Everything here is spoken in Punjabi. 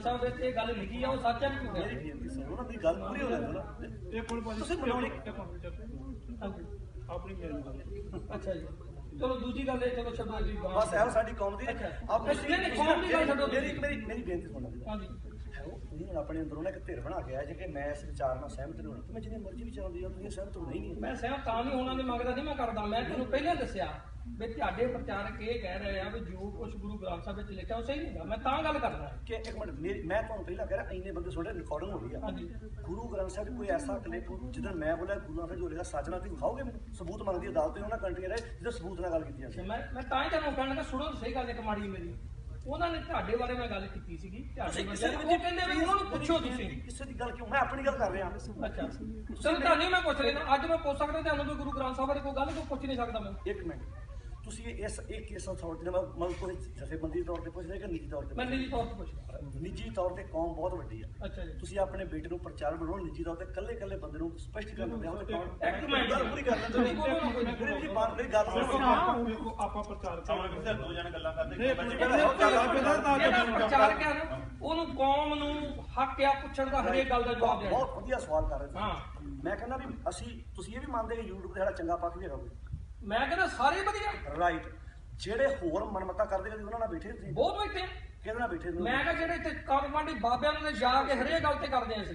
ਸਾਹਿਬ ਵਿੱਚ ਇਹ ਗੱਲ ਲਿਖੀ ਆ ਉਹ ਸੱਚ ਹੈ ਕਿ ਝੂਠ ਮੇਰੀ ਹੈ ਬੇਨਤੀ ਸੁਣੋ ਨਾ ਮੇਰੀ ਗੱਲ ਪੂਰੀ ਹੋ ਲੈਣ ਦਿਓ ਨਾ। ਇਹ ਕੋਲ ਭਾਜੀ ਤੁਸੀਂ ਬਣਾਉਣੀ ਹਾਂਜੀ। ਆਪਣੀ ਮੇਰੀ ਗੱਲ ਅੱਛਾ ਜੀ। ਚਲੋ ਦੂਜੀ ਗੱਲ ਇਹ ਚਲੋ ਛੱਡੋ ਜੀ ਗਾਂ। ਬਸ ਇਹੋ ਸਾਡੀ ਕੌਮ ਦੀ ਅੱਛਾ। ਆਪ ਨਹੀਂ, ਨਹੀਂ, ਕੌਮ ਦੀ ਗੱਲ ਛੱਡੋ ਮੇਰੀ ਤੁਸੀਂ। ਮੇਰੀ ਮੇਰੀ ਬੇਨਤੀ ਸੁਣੋ। ਹਾਂਜੀ। ਤੁਸੀਂ ਹੁਣ ਆਪਣੇ ਅੰਦਰੋਂ ਨਾ ਇੱਕ ਧਿਰ ਬਣਾ ਕੇ ਆਏ ਜੇ ਕਿ ਮੈਂ ਇਸ ਵਿਚਾਰ ਨਾਲ ਸਹਿਮਤ ਨਹੀਂ ਹੋਣਾ। ਤੇ ਮੈਂ ਜਿੰਨੀ ਮਰਜ਼ੀ ਵਿਚਾਰਦੀ ਹਾਂ ਤੁਸੀਂ ਸਹਿਮਤ ਹੋਣਾ ਹੀ ਨਹੀਂ। ਮੈਂ ਸਹਿਮਤ ਤਾਂ ਨਹੀਂ ਹੋਣਾ ਦੇ ਮੰਗਦਾ ਨਹੀਂ ਮੈਂ ਕਰਦਾ। ਮੈਂ ਤੁਹਾਨੂੰ ਪਹਿਲਾਂ ਦੱਸਿਆ ਵੀ ਤੁਹਾਡੇ ਪ੍ਰਚਾਰਕ ਇਹ ਕਹਿ ਰਹੇ ਆ ਵੀ ਜੋ ਕੁਝ ਗੁਰੂ ਗ੍ਰੰਥ ਸਾਹਿਬ ਵਿੱਚ ਲਿਖਿਆ ਉਹ ਸਹੀ ਨਹੀਂ ਗਾ। ਮੈਂ ਤਾਂ ਗੱਲ ਕਰਦਾ ਕਿ ਇੱਕ ਮਿੰਟ ਮੇਰੀ ਮੈਂ ਤੁਹਾਨੂੰ ਪਹਿਲਾਂ ਕਹਿ ਰਿਹਾ ਇੰਨੇ ਬੰਦੇ ਤੁਹਾਡੇ ਰਿਕਾਰਡਿੰਗ ਹੋ ਰਹੀ ਆ। ਗੁਰੂ ਗ੍ਰੰਥ ਸਾਹਿਬ 'ਚ ਕੋਈ ਐਸਾ ਕਲਿੱਪ ਜਿੱਦਾਂ ਮੈਂ ਬੋਲਿਆ ਗੁਰੂ ਗ੍ਰੰਥ ਸਾਹਿਬ ਜੋ ਲਿਖਿਆ ਸੱਚ ਨਾਲ ਤੁਸੀਂ ਦਿਖਾਓਗੇ ਮੈਨੂੰ? ਸਬੂਤ ਮੰਗਦੀ ਅਦਾਲਤ ਤੇ ਉਹਨਾਂ ਕੰਟਰੀ ਰਹੇ ਜਿਹਦੇ ਸਬੂਤ ਨਾਲ ਗੱਲ ਕੀਤੀ ਜਾਂਦੀ ਤੇ ਮੈਂ ਮੈਂ ਤਾਂ ਹੀ ਤੁਹਾਨੂੰ ਕਹਿਣ ਲੱਗਾ ਸੁਣੋ ਸਹੀ ਗੱਲ ਇੱਕ ਮਾੜੀ ਮੇਰੀ। ਉਹਨਾਂ ਨੇ ਤੁਹਾਡੇ ਬਾਰੇ ਮੈਂ ਗੱਲ ਕੀਤੀ ਸੀਗੀ ਤੁਹਾਡੇ ਬਾਰੇ ਉਹ ਕਹਿੰਦੇ ਵੀ ਉਹਨਾਂ ਨੂੰ ਪੁੱਛੋ ਤੁਸੀਂ। ਕਿਸੇ ਦੀ ਗੱਲ ਕਿਉਂ? ਮੈਂ ਆਪਣੀ ਗੱਲ ਕਰ ਰਿਹਾ। ਅੱਛਾ। ਚਲੋ ਤੁਹਾਨੂੰ ਮੈਂ ਪੁੱਛ ਲੈਣਾ ਅੱਜ ਮੈਂ ਪੁੱਛ ਸਕਦਾ ਤੁਹਾਨੂੰ ਵੀ ਗੁਰੂ ਗ੍ਰੰਥ ਸਾਹਿਬ ਬਾਰੇ ਕੋਈ ਗੱਲ ਕੋਈ ਪੁੱਛ ਨਹੀਂ ਸਕਦਾ ਮੈਂ। ਇੱਕ ਮਿੰਟ। ਤੁਸੀਂ ਇਸ ਇਹ ਕੇਸ ਅਥਾਰਟੀ ਨਾਲ ਮਤਲਬ ਕੋਈ ਜਥੇਬੰਦੀ ਤੌਰ ਤੇ ਪੁੱਛ ਰਹੇ ਕਿ ਨਿੱਜੀ ਤੌਰ ਤੇ ਮੈਂ ਨਿੱਜੀ ਤੌਰ ਤੇ ਪੁੱਛਦਾ। ਨਿੱਜੀ ਤੌਰ ਤੇ ਕੌਮ ਬਹੁਤ ਵੱਡੀ ਆ। ਅੱਛਾ ਜੀ। ਤੁਸੀਂ ਆਪਣੇ ਬੇਟੇ ਨੂੰ ਪ੍ਰਚਾਰ ਬਣਾਓ ਨਿੱਜੀ ਤੌਰ ਤੇ ਕੱਲੇ ਕੱਲੇ ਬੰਦੇ ਨੂੰ ਸਪਸ਼ਟ ਕਰਨ ਦਿਓ ਤੇ ਕੌਣ? ਇੱਕ ਮਿੰਟ। ਗੱਲ ਪੂਰੀ ਕਰ ਲੈਣ ਦਿਓ। ਨਹੀਂ। ਵੀਰੇ ਜੀ ਬਾਤ ਮੇਰੀ ਗੱਲ ਸੁਣੋ। ਆਪਾਂ ਪ੍ਰਚਾਰ ਕਿਸੇ ਦੋ ਜਣੇ ਗੱਲਾਂ ਕਰਦੇ ਨਹੀਂ, ਹੈ। ਨਾ ਉਹਨੂੰ ਕੌਮ ਨੂੰ ਹੱਕ ਆ ਪੁੱਛਣ ਦਾ ਹਰੇਕ ਗੱਲ ਦਾ ਜਵਾਬ ਦੇਣਾ। ਬਹੁਤ ਵਧੀਆ ਸਵਾਲ ਕਰ ਰਹੇ ਤੁਸੀਂ। ਹਾਂ। ਮੈਂ ਕਹਿੰਦਾ ਵੀ ਅਸੀਂ ਤੁਸੀਂ ਇਹ ਵੀ ਮੰਨਦੇ ਕਿ YouTube ਤੇ ਸਾਡਾ ਚੰਗਾ ਪੱਖ ਵੀ ਹੈਗਾ ਕੋਈ? ਮੈਂ ਕਹਿੰਦਾ ਸਾਰੇ ਵਧੀਆ। ਰਾਈਟ ਜਿਹੜੇ ਹੋਰ ਮਨਮਤਾ ਕਰਦੇ ਕਦੇ ਉਹਨਾਂ ਨਾਲ ਬੈਠੇ ਤੁਸੀਂ। ਬਹੁਤ ਬੈਠੇ ਆ। ਕਿਹਦੇ ਨਾਲ ਬੈਠੇ ਤੁਸੀਂ? ਮੈਂ ਕਿਹਾ ਜਿਹੜੇ ਇੱਥੇ ਕੰਮ ਬਾਬਿਆਂ ਨੂੰ ਜਾ ਕੇ ਹਰੇਕ ਗੱਲ ਤੇ ਕਰਦੇ ਆ ਅਸੀਂ।